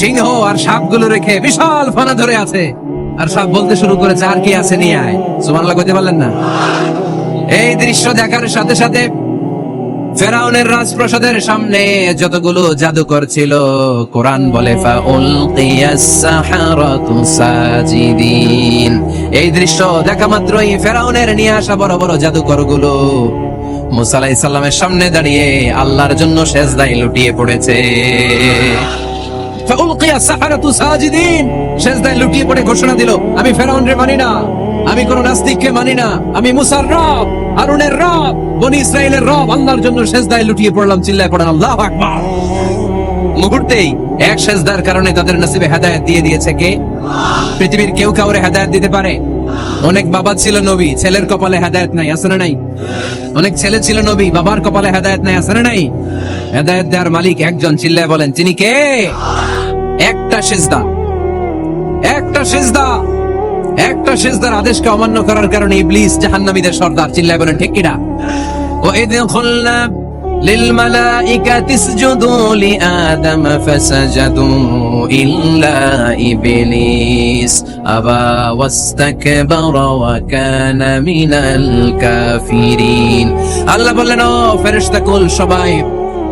সিংহ আর সাপগুলো রেখে বিশাল ফানা ধরে আছে। আর সাপ বলতে শুরু করেছে, আর কি আছে নিয়ে আয়। সুবহানাল্লাহ কইতে পারলেন না। এই দৃশ্য দেখার সাথে সাথে ফেরাউনের রাজপ্রাসাদের সামনে যতগুলো জাদুকর ছিল, কোরআন বলে এই দৃশ্য দেখা মাত্রই ফেরাউনের নিয়ে আসা বড় বড় জাদুকরগুলো মুসা আলাইহিস সালামের সামনে দাঁড়িয়ে আল্লাহর জন্য সেজদায় লুটিয়ে পড়েছে। ফাউলকিয়াস সাহারাতু সাজিদিন। সেজদায় লুটিয়ে পড়ে ঘোষণা দিল, আমি মানি না, আমি কোন নাস্তিককে মানি না, আমি মুসার রব, হারুনের রব, বনি রব, আল্লাহর জন্য সেজদায় লুটিয়ে পড়লাম, চিল্লায় আকবার। মুহূর্তেই এক সেজদার কারণে তাদের নসিবে হেদায়েত দিয়ে দিয়েছে কে? পৃথিবীর কেউ কাউরে হেদায়েত দিতে পারে? অনেক বাবা ছিল নবী, ছেলের কপালে হেদায়েত নাই না নাই? অনেক ছেলে ছিল নবী, বাবার কপালে হেদায়েত নাই না নাই? হেদায়েত দেওয়ার মালিক একজন চিল্লায় বলেন তিনি কে একটা সেজদা একটা সেজদা একটা সেজদার আদেশকে অমান্য করার কারণে ইবলিস জাহান্নামীদের সর্দার চিল্লায় বলেন ঠিক কিনা وإذ قلنا للملائكة اسجدوا لآدم فسجدوا إلا إبليس أبى واستكبر وكان من الكافرين আল্লাহ বললেন ও ফেরেশতা কুল সবাই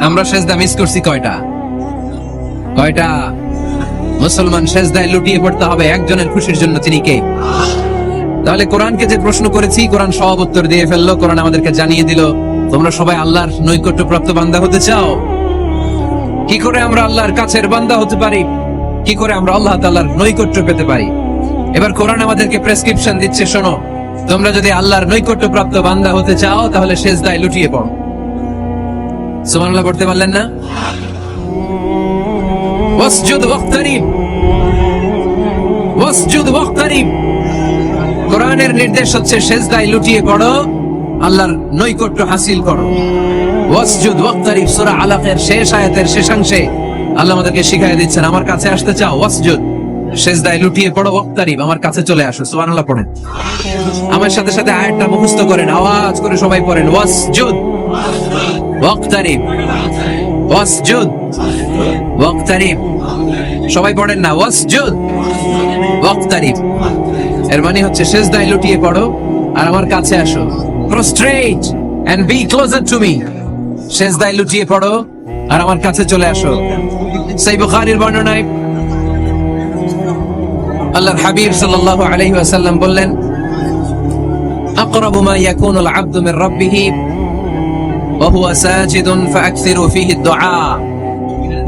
আমরা সেজদা মিস করছি কয়টা? কয়টা? মুসলমান সেজদায় লুটিয়ে পড়তে হবে একজনের খুশির জন্য তিনি কে? তাহলে কোরআনকে যে প্রশ্ন করেছি, কোরআন সব উত্তর দিয়ে ফেলল, কোরআন আমাদেরকে জানিয়ে দিল, তোমরা সবাই আল্লাহর নৈকট্য প্রাপ্ত বান্দা হতে চাও? কি করে আমরা আল্লাহর কাছের বান্দা হতে পারি? কি করে আমরা আল্লাহ তাআলার নৈকট্য পেতে পারি? এবার কোরআন আমাদেরকে প্রেসক্রিপশন দিচ্ছে, শোনো, তোমরা যদি আল্লাহর নৈকট্য প্রাপ্ত বান্দা হতে চাও, তাহলে সেজদায় লুটিয়ে পড়ো। সুবহানাল্লাহ, পড়তে পারলেন না? ওয়াসজুদ ওয়াক্তারিব ওয়াসজুদ ওয়াক্তারিব কোরআনের নির্দেশ হচ্ছে, সেজদায় লুটিয়ে পড়ো, আল্লাহর নৈকট্য হাসিল করো। ওয়াসজুদ ওয়াক্তারিব সূরা আলাকের শেষ আয়াতের শেষাংশে আল্লাহ আমাদেরকে শিখাই দিচ্ছেন, আমার কাছে আসতে চাও, ওয়াসজুদ। সেজদায় লুটিয়ে পড়ো ওয়াক্তারিব আমার কাছে চলে আসো। সুবহানাল্লাহ, পড়েন। আমার সাথে সাথে আয়াতটা মুখস্থ করেন, আওয়াজ করে সবাই পড়েন, ওয়াসজুদ। ওয়াক্তারিব ওয়াসজুদ। ওয়াক্তারিব সবাই পড়েন না। ওয়াসজুদ। ওয়াক্তারিব এর মানে হচ্ছে সেজদায় লুটিয়ে পড়ো আর আমার কাছে আসো। Prostrate and be closer to me সেজদায় লুটিয়ে পড়ো আর আমার কাছে চলে আসো। সেই বুখারীর বর্ণনায় আল্লাহর হাবিব সাল্লাল্লাহু আলাইহি ওয়াসাল্লাম বললেন, আকরাবু মা ইয়াকুনুল আবদু মির রাব্বিহি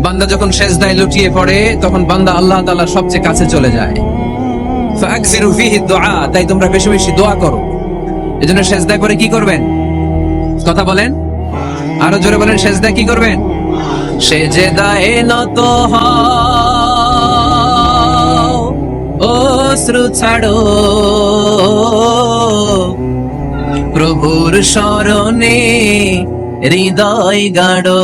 বান্দা যখন সেজদায় লুটিয়ে পড়ে, তখন বান্দা আল্লাহ তালা সবচেয়ে কাছে চলে যায়। তাই তোমরা বেশি বেশি দোয়া করো। এজন্য সেজদায় করে কি করবেন? কথা বলেন। আরও জোরে বলেন সেজদা কি করবেন? সেজে দায়ে নত শ্রু ছাড়ো। প্রভুর শরণে হৃদয় গাড়ো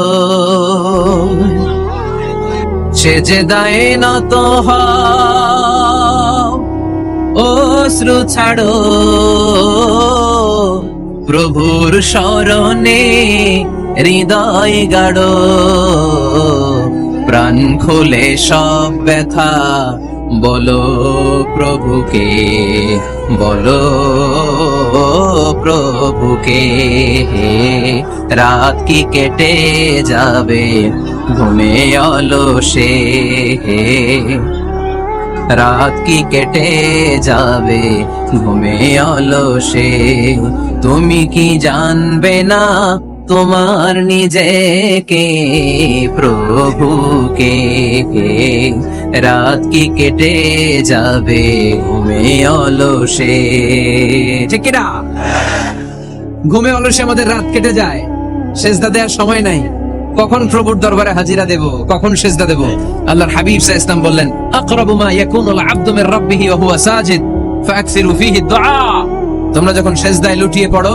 সেজদায় নত হও অশ্রু ছাড়ো। প্রভুর স্মরণে হৃদয় গাড়ো প্রাণ খুলে সব ব্যথা, বলো প্রভুকে, বলো প্রভুকে। রাত কি কেটে যাবে? ঘুমে অলসে। রাত কি কেটে যাবে? ঘুমে অলসে। তুমি কি জানবে না তোমার নিজেকে, প্রভুকে রাত কি কেটে যাবে? ঘুমে অলসে। ঠিক না ঘুমে অলসে আমাদের রাত কেটে যায়। সেজদা দেওয়ার সময় নাই। কখন প্রভুর দরবারে হাজিরা দেব? কখন সেজদা দেব? আল্লাহর হাবিব আলাইহি ওয়াসাল্লাম বললেন, আকরাবু মা ইয়াকুনুল আবদু মির রাব্বিহি ওয়া হুয়া সাজিদ ফাকসিরু ফীহি দুআ তোমরা যখন সেজদায় লুটিয়ে পড়ো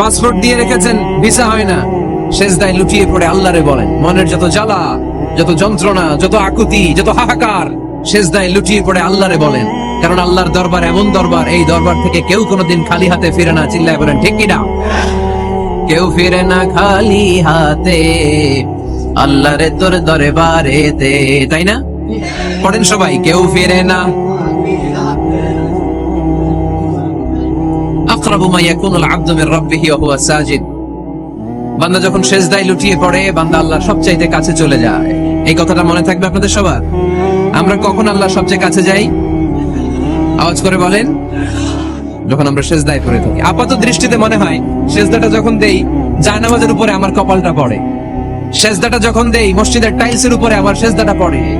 পাসপোর্ট দিয়ে রেখেছেন, ভিসা হয় না। সেজদায় লুটিয়ে পড়ে আল্লাহরে বলেন, মনের যত জ্বালা, যত যন্ত্রণা, যত আকুতি, যত হাহাকার, সেজদায় লুটিয়ে পড়ে আল্লাহরে বলেন। কারণ আল্লাহর দরবার এমন দরবার, এই দরবার থেকে কেউ কোনোদিন খালি হাতে ফিরে না। চিল্লায় বলেন, ঠিক কিনা? কেউ ফিরে না খালি হাতে, আল্লাহরে তোর দরবারেতে, তাই না? পড়েন সবাই, কেউ ফিরে না বান্দা যখন লুটিয়ে পড়ে, বান্দা সবচাইতে কাছে চলে যায়। এই কথাটা মনে থাকবে আপনাদের সবার? আমরা কখন আল্লাহর সবচেয়ে কাছে যাই? আওয়াজ করে বলেন। যখন আমরা সেজদায় পড়ে থাকি। আপাত দৃষ্টিতে মনে হয়, সেজদাটা যখন দেই, জায়নামাজের উপরে আমার কপালটা পড়ে। সেজদাটা যখন দেই, মসজিদের টাইলসের উপরে আমার সেজদাটা পড়ে।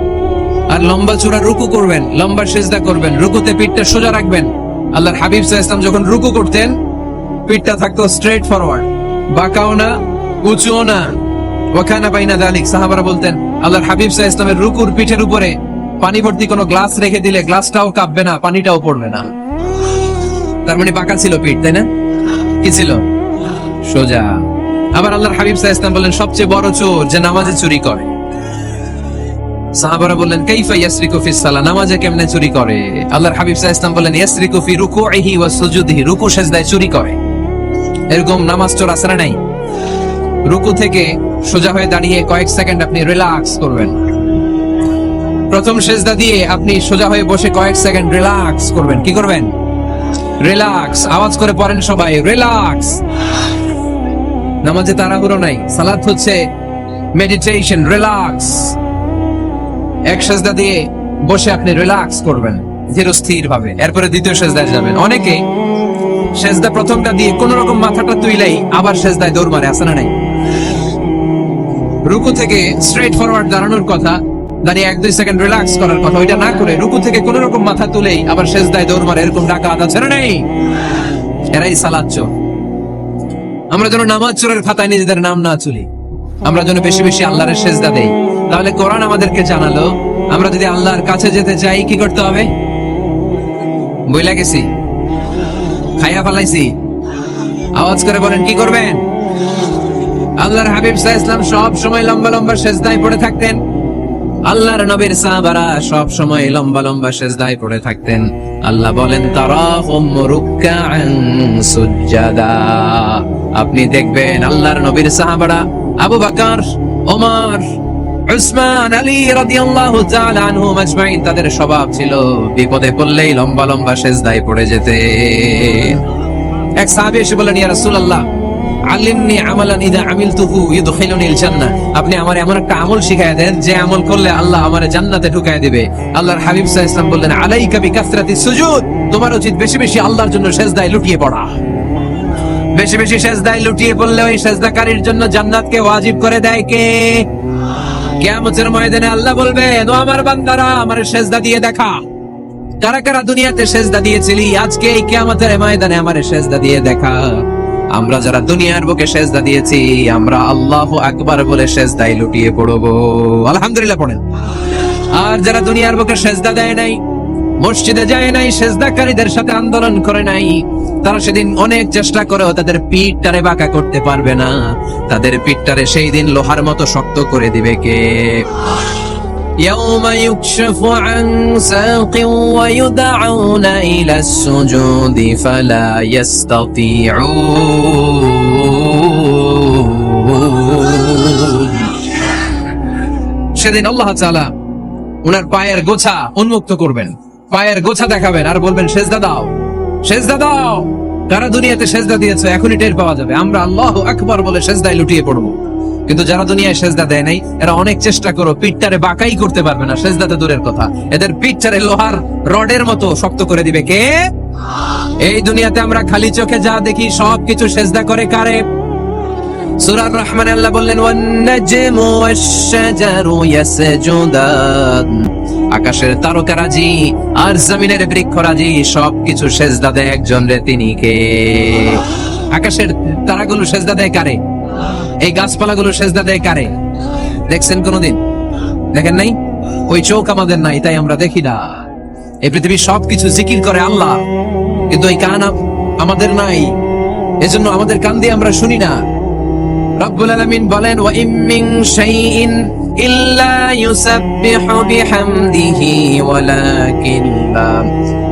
আর লম্বা চূড়া রুকু করবেন, লম্বা সেজদা করবেন, রুকুতে পিঠটা সোজা রাখবেন। আল্লাহর হাবিব আলাইহি যখন রুকু করতেন, পিঠটা থাকতো স্ট্রেট ফরওয়ার্ড বাঁকাও না, উঁচুও না। ওখানা বাইনা দালিক, সাহাবারা বলতেন, আল্লাহর হাবিব আলাইহি ওয়াসাল্লামের রুকুর পিঠের উপরে পানি ভর্তি কোনো গ্লাস রেখে দিলে গ্লাসটাও কাঁপবে না, পানিটাও পড়বে না। তার মানে বাঁকা ছিল পিঠ, তাই না? কি ছিল? সোজা। আবার আল্লাহর হাবিব আলাইহি ওয়াসাল্লাম বলেন, সবচেয়ে বড় চোর যে নামাজে চুরি করে। সাহাবারা বললেন, কাইফা ইয়াসরিকু ফিস সালাহ? নামাজে কেমনে চুরি করে? আল্লাহর হাবিব সাল্লাল্লাহু বললেন, ইয়াসরিকু ফি রুকুইহি ওয়া সুজুদিহি। রুকু সেজদায় চুরি করে। এরকম নামাজ চোর আছে নাই? রুকু থেকে সোজা হয়ে দাঁড়িয়ে কয়েক সেকেন্ড আপনি রিল্যাক্স করবেন। প্রথম সেজদা দিয়ে আপনি সোজা হয়ে বসে কয়েক সেকেন্ড রিল্যাক্স করবেন। কি করবেন? রিল্যাক্স। আওয়াজ করে পড়েন সবাই, রিল্যাক্স! নামাজে তাড়াহুড়ো নাই। সালাত হচ্ছে মেডিটেশন রিল্যাক্স। এক সেজদা দিয়ে বসে আপনি রিল্যাক্স করবেন ধীরস্থির ভাবে এরপরে দ্বিতীয় সেজদায় যাবেন। অনেকে সেজদা প্রথমটা দিয়ে কোন রকম মাথাটা তুইলাই আবার সেজদায় দৌড় মারে আসে না নাই? রুকু থেকে স্ট্রেট ফরওয়ার্ড দাঁড়ানোর কথা, দাঁড়িয়ে এক দুই সেকেন্ড রিল্যাক্স করার কথা, ওইটা না করে রুকু থেকে কোন রকম মাথা তুলেই আবার সেজদায় দৌড় মারে, এরকম ডাকা আদা ছেড়ে নেই? এরাই সালাদ চোর। আমরা যেন নামাজ চোরের খাতায় নিজেদের নাম না চুলি আমরা যেন বেশি বেশি আল্লাহরের সেজদা দেই। তাহলে কোরআন আমাদেরকে জানালো। আমরা যদি আল্লাহর কাছে যেতে চাই, কি করতে হবে? বইলা গেছি। খাইয়া ফালাইছি। আওয়াজ করে বলেন, কি করবেন? আল্লাহর হাবিব সাহ ইসলাম সব সময় লম্বা লম্বা সেজদায় পড়ে থাকতেন। আল্লাহর নবীর সাহাবারা সব সময় লম্বা লম্বা সেজদায় পড়ে থাকতেন। আল্লাহ বলেন সুজ্জাদা। আপনি দেখবেন আল্লাহর নবীর সাহাবারা, আবু বকর, ওমর উসমান আলী রাদিয়াল্লাহু তাআলা আনহুম আজমাইন তাদের স্বভাব ছিল বিপদে পড়লেই লম্বা লম্বা সেজদায় পড়ে যেতে। এক সাহাবী এসে বলেন ইয়া রাসূলুল্লাহ আল্লিমনি আমালান ইদা আমিলতুহু জান্নাহ আপনি এমন একটা আমল শিখায় দেন, যে আমল করলে আল্লাহ আমারে জান্নাতে ঢুকায় দিবে। আল্লাহর হাবিব সাল্লাল্লাহু আলাইহি বললেন, আলাইকা বিকাসরাতি সুজুদ, তোমার উচিত বেশি বেশি আল্লাহর জন্য সেজদায় লুটিয়ে পড়া। বেশি বেশি সেজদায় লুটিয়ে পড়লে ওই সেজদাকারীর জন্য জান্নাতকে ওয়াজিব করে দেয় কে? কিয়ামতের ময়দানে আল্লাহ বলবেন ও আমার বান্দারা, আমার সেজদা দিয়ে দেখা। কারা কারা দুনিয়াতে সেজদা দিয়েছিলি, আজকে এই কেমতের ময়দানে আমার সেজদা দিয়ে দেখা। আমরা যারা দুনিয়ার বুকে সেজদা দিয়েছি, আমরা আল্লাহ একবার বলে সেজদাই লুটিয়ে পড়ব। আলহামদুলিল্লাহ পড়েন। আর যারা দুনিয়ার বুকে সেজদা দেয় নাই মসজিদে যায় নাই সেজদাকারীদের সাথে আন্দোলন করে নাই তারা সেদিন অনেক চেষ্টা করেও তাদের পিঠটারে বাঁকা করতে পারবে না তাদের পিঠটারে সেই দিন লোহার মতো শক্ত করে দিবে কে يوم يكشف عن ساق ويدعون إلى السجود فلا يستطيعون সেদিন আল্লাহ তাআলা উনার পায়ের গোছা উন্মুক্ত করবেন পায়ের গোছা দেখাবেন আর বলবেন, সেজদা দাও সেজদা দাও। কারা দুনিয়াতে সেজদা দিয়েছে, এখনই টের পাওয়া যাবে। আমরা আল্লাহ আকবার বলে সেজদায় লুটিয়ে পড়ব। কিন্তু যারা দুনিয়ায় সেজদা দেয় নাই, এরা অনেক চেষ্টা করো, পিঠটারে বাঁকাই করতে পারবে না। সেজদাতে দূরের কথা। এদের পিঠটারে লোহার রডের মতো শক্ত করে দিবে কে? এই দুনিয়াতে আমরা খালি চোখে যা দেখি সব কিছু সেজদা করে কারে? সুরার রহমান আল্লাহ বললেন, ওয়ান্নাজমু ওয়াশ-শাজারু ইয়াসজুদান। আকাশের তারকারাজি আর জমিনের বৃক্ষরাজি, সবকিছু সেজদা দেয় একজন রে তিনি কে? আকাশের তারাগুলো সেজদা দেয় কারে? এই গাছপালাগুলো সেজদা দেয় কারে? দেখছেন কোনদিন? দেখেন নাই? ওই চোখ আমাদের নাই, তাই আমরা দেখি না। এই পৃথিবীর সবকিছু জিকির করে আল্লাহ, কিন্তু এই কান আমাদের নাই। এজন্য আমাদের কান দিয়ে আমরা শুনি না। রব্বুল আলামিন বলেন ওয়া ইম শাইইন ইল্লা ইউসাব্বিহু বিহামদিহি ওয়ালাকিন লা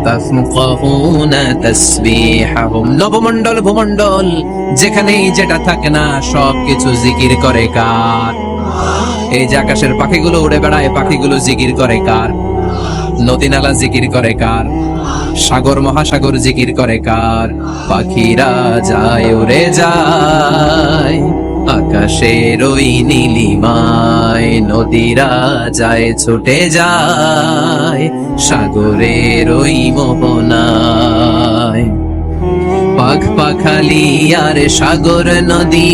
তাফকাহুনা তাসবিহাহুম। নবমণ্ডল, ভূমণ্ডল, যেখানেই যেটা থাকে না, সবকিছু জিকির করে কার? এই যে আকাশের পাখিগুলো উড়ে বেড়ায়, পাখিগুলো জিকির করে কার? নদী নালা জিকির করে কার? সাগর, মহাসাগর জিকির করে কার? পাখিরা যায়, উড়ে যায়। আকাশের ওই নীলিমায় নদীরা যায়, ছুটে যায়, সাগরের ওই মোহনায়। পাখ পাখালি আর সাগর নদী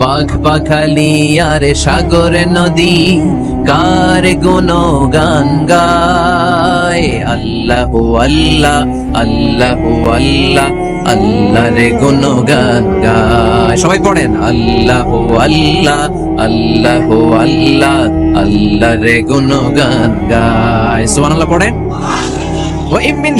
পাখ পাখালি আর সাগর নদী, কার গুণ গান গায়? আল্লাহ আল্লাহ আল্লাহ আল্লাহ আল্লাহ রে গুণ গান গায়। সবাই পড়েন। আল্লাহ আল্লাহ আল্লাহ আল্লাহ আল্লাহ রে গুণ গান গায়। সুবহানাল্লাহ পড়েন। মিন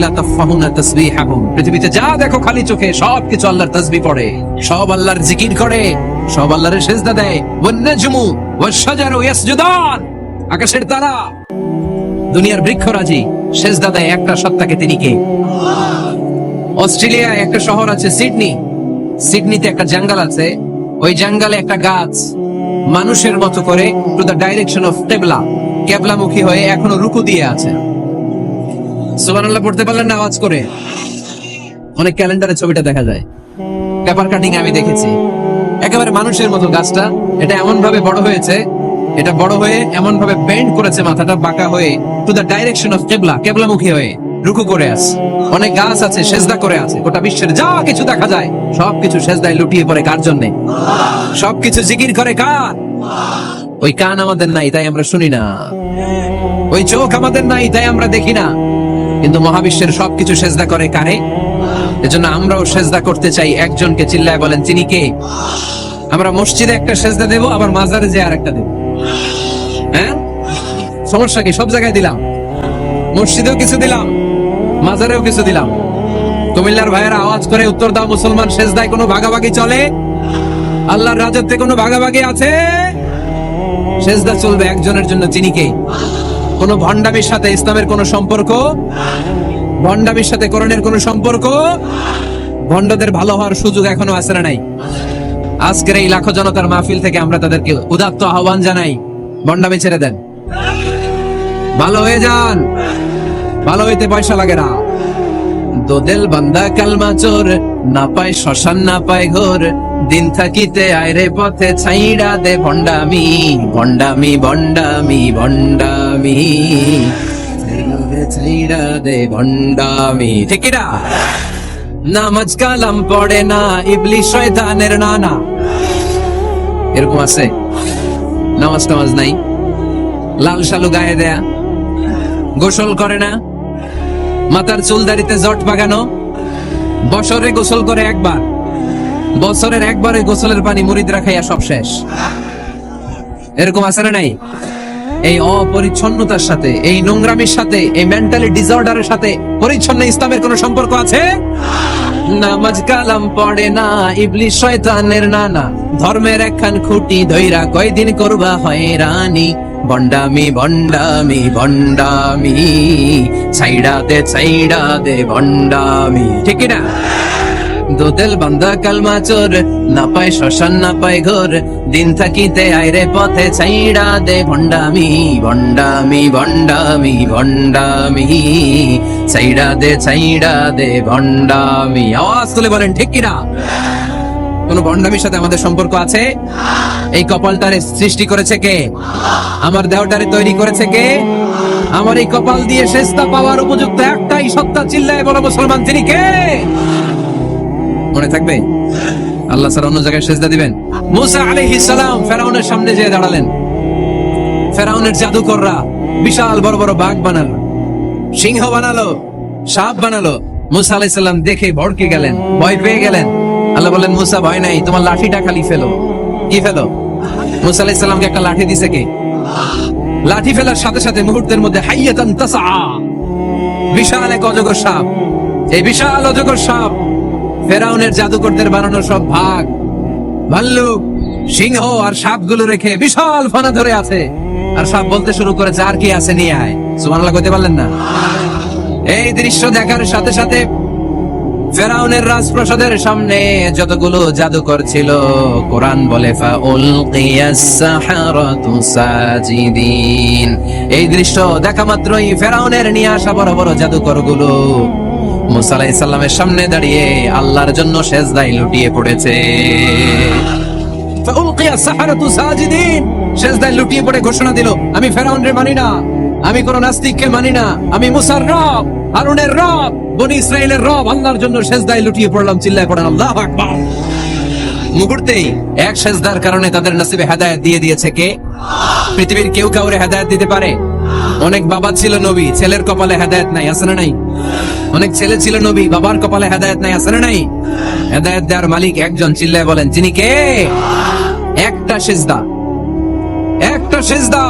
লা তাফাহুনা তাসবিহাহুম। পৃথিবীতে যা দেখো খালি চোখে সব কিছু আল্লাহর তাসবিহ পড়ে। সব আল্লাহর জিকির করে সব আল্লাহর সেজদা দেয়। ওয়ান নাজমু ওয়াশ শাজারু ইয়াসজুদান। আকাশের তারা। দুনিয়ার বৃক্ষরাজি সেজদা দেয় একটা সত্তাকে তিনি কে? অস্ট্রেলিয়ায় একটা শহর আছে সিডনি। সিডনিতে একটা জঙ্গল আছে। ওই জঙ্গলে একটা গাছ। মানুষের মতো করে টু দ্য ডাইরেকশন অফ কেবলা কেবলামুখী হয়ে এখনও রুকু দিয়ে আছে। সুবহানাল্লাহ, পড়তে পারলেন না আওয়াজ করে? অনেক ক্যালেন্ডারে ছবিটা দেখা যায়। পেপার কাটিং আমি দেখেছি। একেবারে মানুষের মতো গাছটা। এটা এমন ভাবে বড় হয়েছে এটা বড় হয়ে এমন ভাবে বেন্ড করেছে মাথাটা, বাঁকা হয়ে টু দ্য ডাইরেকশন অফ কেবলা কেবলামুখী হয়ে, রুকু করে আছে। অনেক গাছ আছে, সেজদা করে আছে। গোটা বিশ্বের যা কিছু দেখা যায়, সবকিছু সেজদায় লুটিয়ে পড়ে কার জন্য? সবকিছু জিকির করে কার? ওই কান আমাদের নাই, তাই আমরা শুনি না। ওই চোখ আমাদের নাই, তাই আমরা দেখি না। কিন্তু মহাবিশ্বের সবকিছু সেজদা করে কারে? এজন্য আমরাও সেজদা করতে চাই, একজনকে চিল্লায় বলেন, তিনি কে? আমরা মসজিদে একটা সেজদা দেব, আবার মাজারে যে আর একটা দেব। হ্যাঁ? সমস্যা কি? সব জায়গায় দিলাম। মসজিদেও কিছু দিলাম, মাজারেও কিছু দিলাম। কুমিল্লার ভাইয়েরা আওয়াজ করে উত্তর দাও, মুসলমান সেজদায় কোনো ভাগাভাগি চলে? আল্লাহর রাজত্বে কোনো ভাগাভাগি আছে? সেজদা চলবে একজনের জন্য তিনি কে? কোন ভণ্ডামির সাথে ইসলামের কোন সম্পর্ক? ভণ্ডামির সাথে করণের কোন সম্পর্ক? ভণ্ডদের ভালো হওয়ার সুযোগ এখনও আছে না নাই? আজকের এই লাখো জনতার মাহফিল থেকে আমরা তাদেরকে উদাত্ত আহ্বান জানাই। ভণ্ডামি ছেড়ে দেন। ভালো হয়ে যান। ভালো হইতে পয়সা লাগে না। দোদেল বান্দা কালমা চোর, না পায় শ্মশান, না পায় ঘোর। দিন থাকিতে আয়রে পথে ছাইড়া দে ভণ্ডামি ভণ্ডামি ভণ্ডামি ভণ্ডামি ছাইড়া দে ভণ্ডামি ঠিক নামাজ কালাম পড়ে না ইবলিশ শয়তানের নানা। এরকম আছে। নামাজ টামাজ নাই। লাল শালু গায়ে দেয়া। গোসল করে না। মাথার চুল দাড়িতে জট বাগানো। বছরে গোসল করে একবার। বছরের একবারে গোসলের পানি মুরিদরা খাইয়া সব শেষ। এরকম আছে না নাই? এই অপরিচ্ছন্নতার সাথে, এই নোংরামির সাথে, এই মেন্টালি ডিসঅর্ডারের সাথে পরিচ্ছন্ন ইসলামের কোন সম্পর্ক আছে? নামাজ কালাম পড়ে না ইবলিশ শয়তানের নানা। ধর্মের একখান খুঁটি ধইরা কয়দিন করবা হয় হয়রানি বন্ডামি বন্ডামি বন্ডামি। ছাইড়া দে ছাইড়া দে বন্ডামি। ঠিক না? দোদেল বান্দা কালমা চোর না পায় শ্মশান, না পায় ঘোর। দিন থাকিতে আইরে পথে ছাইড়া দে ভণ্ডামি ভণ্ডামি ভণ্ডামি ভণ্ডামি। ছাইড়া দে ছাইড়া দে ভণ্ডামি। আওয়াজ তুলে বলেন, ঠিক কিনা? কোন ভণ্ডামির সাথে আমাদের সম্পর্ক আছে? এই কপালটারে সৃষ্টি করেছে কে? আমার দেহটারে তৈরি করেছে কে? আমার এই কপাল দিয়ে শেষটা পাওয়ার উপযুক্ত একটাই সত্তা চিল্লায় বড় মুসলমান, তিনি কে? মনে থাকবে? আল্লাহ স্যার অন্য জায়গায় সেজদা দিবেন? মুসা আলাইহিস সালাম ফেরাউনের সামনে যেয়ে দাঁড়ালেন। ফেরাউনের জাদুকররা বিশাল বড় বড় বাঘ বানালো, সিংহ বানালো, সাপ বানালো। মুসা দেখে ভড়কে গেলেন, ভয় পেয়ে গেলেন। আল্লাহ বললেন, মুসা, ভয় নাই, তোমার লাঠিটা খালি ফেলো। কি ফেলো? মুসা আলাইহিস একটা লাঠি দিছে কে? লাঠি ফেলার সাথে সাথে মুহূর্তের মধ্যে হাইয়াতান তাসা বিশাল এক অজগর সাপ। এই বিশাল অজগর সাপ ফেরাউনের জাদুকরদের বানানো সব ভাগ। ভাল্লুক সিংহ আর সাপগুলো রেখে বিশাল ফানা ধরে আছে। আর সাপ বলতে শুরু করেছে আর কি আছে নিয়ে আয়। সুবহানাল্লাহ কইতে পারলেন না? এই দৃশ্য দেখার সাথে সাথে ফেরাউনের রাজপ্রাসাদের সামনে যতগুলো জাদুকর ছিল, কোরআন বলে এই দৃশ্য দেখা মাত্রই ফেরাউনের নিয়ে আসা বড় বড় জাদুকরগুলো মুসা সামনে দাঁড়িয়ে আল্লাহর জন্য সেজদায় লুটিয়ে পড়েছে। লুটিয়ে পড়ে ঘোষণা দিল, আমি আমি কোন আমি রব রব, বনি রব, আল্লাহর জন্য লুটিয়ে পড়লাম মুহূর্তেই এক সেজদার কারণে তাদের দিয়ে দিয়েছে কে? পৃথিবীর কেউ কাউরে হেদায়েত দিতে পারে? অনেক বাবা ছিল নবী, ছেলের কপালে হেদায়েত নাই, আছে না নাই? অনেক ছেলে ছিল নবী, বাবার কপালে হেদায়ত নাই আসলে নাই? হেদায়ত দেওয়ার মালিক একজন চিল্লায় বলেন, যিনি কে? একটা সেজদা। একটা সেজদা।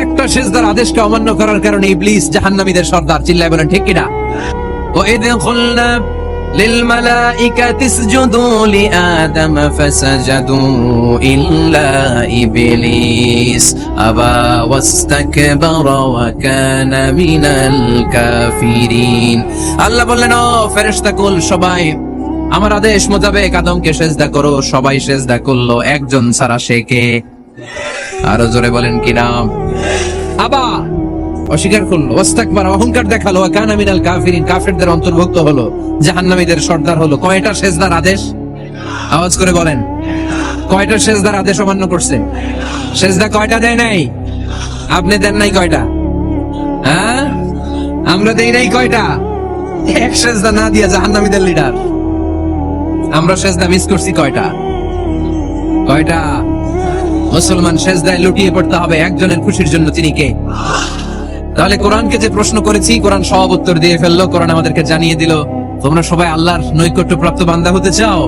একটা সেজদার আদেশকে অমান্য করার কারণে ইবলিস জাহান্নামীদের সর্দার চিল্লায় বলেন, ঠিক কিনা ও এদিন খুলনা للملائكة اسجدوا لآدم فسجدوا إلا إبليس أبى واستكبر وكان من الكافرين আল্লাহ বললেন ও ফেরেশতা কুল সবাই আমার আদেশ মোতাবেক আদমকে সেজদা করো সবাই সেজদা করলো একজন ছাড়া সে কে আরো জোরে বলেন কি নাম আবা অস্বীকার করল। ওস্তাকবার অহংকার দেখাল। কানা মিনাল কাফিরিন, কাফিরদের অন্তর্ভুক্ত হলো। জাহান্নামীদের সর্দার হলো। কয়টা সেজদার আদেশ? আওয়াজ করে বলেন। কয়টা সেজদার আদেশ অমান্য করছে? সেজদা কয়টা দেয় নাই? আপনি দেন নাই কয়টা? হ্যাঁ? আমরা দেই নাই কয়টা? এক সেজদা না দিয়া জাহান্নামীদের লিডার। আমরা সেজদা মিস করছি কয়টা? কয়টা? মুসলমান সেজদায় লুটিয়ে পড়তে হবে। একজনের খুশির জন্য তিনি কে? তাহলে কোরআনকে যে প্রশ্ন করেছি কোরআন সব উত্তর দিয়ে ফেললো কোরআন আমাদেরকে জানিয়ে দিল তোমরা সবাই আল্লাহর নৈকট্য প্রাপ্ত বান্দা হতে চাও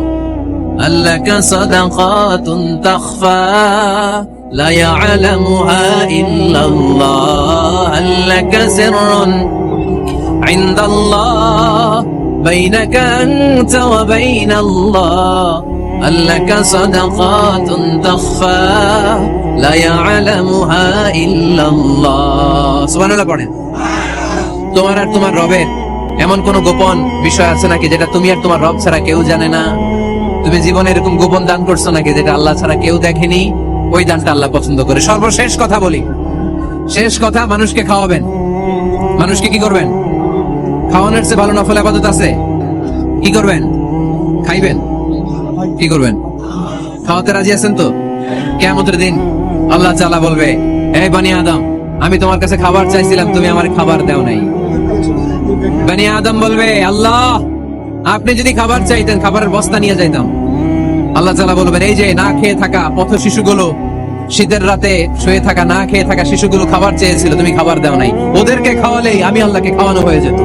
আল্লাহ সাদাকাতুন তাখফা لا يعلمها إلا الله هل لك سر عند الله بينك أنت وبين الله هل لك صدقات تخفى لا يعلمها إلا الله سبحان الله পড়েন তোমার আর তোমার রবের এমন কোন গোপন বিষয় আছে নাকি যেটা তুমি আর তোমার রব ছাড়া কেউ জানে না তুমি জীবনে এরকম গোপন দান করছো নাকি যেটা আল্লাহ ছাড়া কেউ দেখেনি ওই দানটা আল্লাহ পছন্দ করে সর্বশেষ কথা বলি শেষ কথা মানুষকে খাওয়াবেন মানুষকে কি করবেন খাওয়ানোর চেয়ে ভালো নফল আবাদত আছে কি করবেন খাইবেন কি করবেন? খাওয়াতে রাজি আছেন তো? কেমতের দিন আল্লাহ চালা বলবে এই বানি আদম, আমি তোমার কাছে খাবার চাইছিলাম, তুমি আমার খাবার দাও নাই। বানি আদম বলবে, আল্লাহ, আপনি যদি খাবার চাইতেন, খাবারের বস্তা নিয়ে যাইতাম। আল্লাহ চালা বলবেন, এই যে না খেয়ে থাকা পথ শিশুগুলো, শীতের রাতে শুয়ে থাকা, না খেয়ে থাকা শিশুগুলো খাবার চেয়েছিল, তুমি খাবার দাও নাই। ওদেরকে খাওয়ালেই আমি আল্লাহকে খাওয়ানো হয়ে যেত।